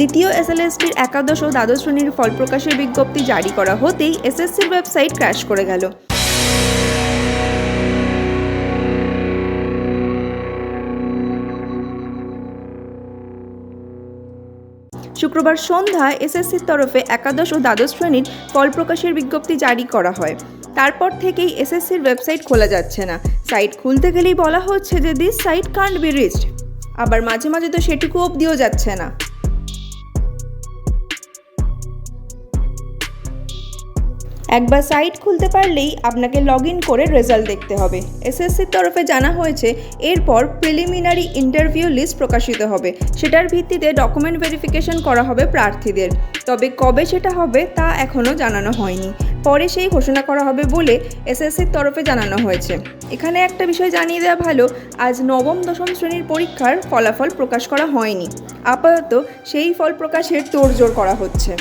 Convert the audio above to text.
দ্বিতীয় এসএলএসটির একাদশ ও দ্বাদশ শ্রেণির ফল প্রকাশের বিজ্ঞপ্তি জারি করা হতেই এসএসসির ওয়েবসাইট ক্র্যাশ করে গেল। শুক্রবার সন্ধ্যায় এসএসসির তরফে একাদশ ও দ্বাদশ শ্রেণির ফল প্রকাশের বিজ্ঞপ্তি জারি করা হয়। তারপর থেকেই এসএসসির ওয়েবসাইট খোলা যাচ্ছে না। সাইট খুলতে গেলেই বলা হচ্ছে যে this site can't be reached আবার মাঝে মাঝে তো সেটুকু অবধিও যাচ্ছে না। একবার সাইট খুলতে পারলেই আপনাকে লগ ইন করে রেজাল্ট দেখতে হবে। এসএসসির তরফে জানা হয়েছে, এরপর প্রিলিমিনারি ইন্টারভিউ লিস্ট প্রকাশিত হবে। সেটার ভিত্তিতে ডকুমেন্ট ভেরিফিকেশন করা হবে প্রার্থীদের। তবে কবে সেটা হবে তা এখনও জানানো হয়নি। পরে সেই ঘোষণা করা হবে বলে এসএসসির তরফে জানানো হয়েছে। এখানে একটা বিষয় জানিয়ে দেওয়া ভালো, আজ নবম দশম শ্রেণির পরীক্ষার ফলাফল প্রকাশ করা হয়নি। আপাতত সেই ফল প্রকাশের তোড়জোড় করা হচ্ছে।